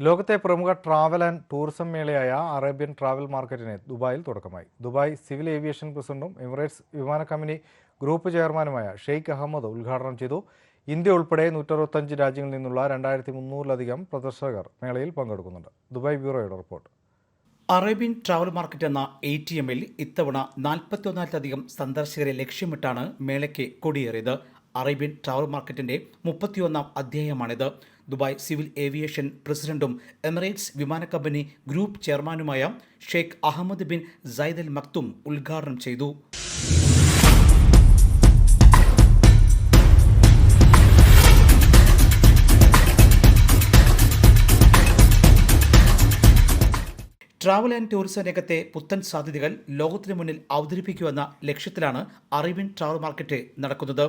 ലോകത്തെ പ്രമുഖ travel and tourism മേളയായ അറേബ്യൻ ട്രാവൽ മാർക്കറ്റിന് ദുബായിൽ തുടക്കമായി. ദുബായ് സിവിൽ ഏവിയേഷൻ പ്രസിഡന്റും എമിറേറ്റ്സ് വിമാന കമ്പനി ഗ്രൂപ്പ് ചെയർമാനുമായ ഷെയ്ഖ് അഹമ്മദ് ഉദ്ഘാടനം ചെയ്തു. ഇന്ത്യ ഉൾപ്പെടെ നൂറ്ററുപത്തഞ്ച് രാജ്യങ്ങളിൽ നിന്നുള്ള രണ്ടായിരത്തി മുന്നൂറിലധികം പ്രദർശകർ മേളയിൽ പങ്കെടുക്കുന്നുണ്ട്. ദുബായ് ബ്യൂറോയുടെ റിപ്പോർട്ട് അറേബ്യൻ ട്രാവൽ മാർക്കറ്റ് എന്ന എ ടി എമ്മിൽ ഇത്തവണ നാൽപ്പത്തി ഒന്നായിരത്തിലധികം സന്ദർശകരെ ലക്ഷ്യമിട്ടാണ് മേളയ്ക്ക് കൊടിയേറിയത്. അറേബ്യൻ ട്രാവൽ മാർക്കറ്റിന്റെ മുപ്പത്തിയൊന്നാം അധ്യായമാണിത്. ദുബായ് സിവിൽ ഏവിയേഷൻ പ്രസിഡന്റും എമിറേറ്റ്സ് വിമാന കമ്പനി ഗ്രൂപ്പ് ചെയർമാനുമായ Sheikh Ahmed bin Saeed al Maktoum ഉദ്ഘാടനം ചെയ്തു. ട്രാവൽ ആൻഡ് ടൂറിസം രംഗത്തെ പുത്തൻ സാധ്യതകൾ ലോകത്തിനു മുന്നിൽ അവതരിപ്പിക്കുമെന്ന ലക്ഷ്യത്തിലാണ് അറിവിൻ ട്രാവൽ മാർക്കറ്റ് നടക്കുന്നത്.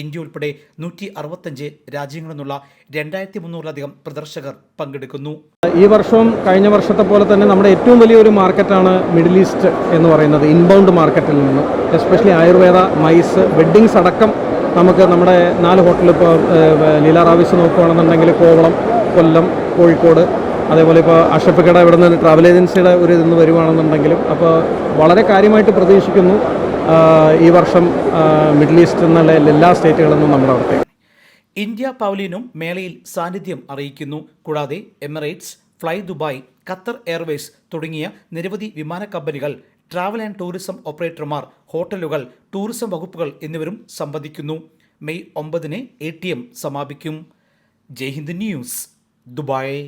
ഇന്ത്യ ഉൾപ്പെടെ നൂറ്റി അറുപത്തഞ്ച് രാജ്യങ്ങളിൽ നിന്നുള്ള രണ്ടായിരത്തി മുന്നൂറിലധികം പ്രദർശകർ പങ്കെടുക്കുന്നു. ഈ വർഷവും കഴിഞ്ഞ വർഷത്തെ പോലെ തന്നെ നമ്മുടെ ഏറ്റവും വലിയൊരു മാർക്കറ്റാണ് മിഡിൽ ഈസ്റ്റ് എന്ന് പറയുന്നത് ഇൻബൗണ്ട് മാർക്കറ്റിൽ നിന്ന്. എസ്പെഷ്യലി ആയുർവേദ മൈസ് വെഡ്ഡിങ്സ് അടക്കം നമുക്ക് നമ്മുടെ നാല് ഹോട്ടലിൽ ഇപ്പോൾ ലീല റാവിസ് നോക്കുകയാണെന്നുണ്ടെങ്കിൽ കോവളം കൊല്ലം കോഴിക്കോട് അതേപോലെ ഇപ്പോൾ അഷപ്പിക്കട ഇവിടെ നിന്ന് ട്രാവൽ ഏജൻസിയുടെ ഒരു ഇതിൽ നിന്ന് വരുവാണെന്നുണ്ടെങ്കിലും അപ്പോൾ വളരെ കാര്യമായിട്ട് പ്രതീക്ഷിക്കുന്നു ഈ വർഷം മിഡിൽ ഈസ്റ്റ് എന്നുള്ള എല്ലാ സ്റ്റേറ്റുകളിൽ നിന്നും നമ്മുടെ അവിടുത്തെ. ഇന്ത്യ പവലിയനും മേളയിൽ സാന്നിധ്യം അറിയിക്കുന്നു. കൂടാതെ Emirates fly Dubai Qatar Airways തുടങ്ങിയ നിരവധി വിമാന കമ്പനികൾ ട്രാവൽ ആൻഡ് ടൂറിസം ഓപ്പറേറ്റർമാർ ഹോട്ടലുകൾ ടൂറിസം വകുപ്പുകൾ എന്നിവരും സംബന്ധിക്കുന്നു മെയ് ഒമ്പതിന് എ ടി എം സമാപിക്കും. Jaihind news Dubai.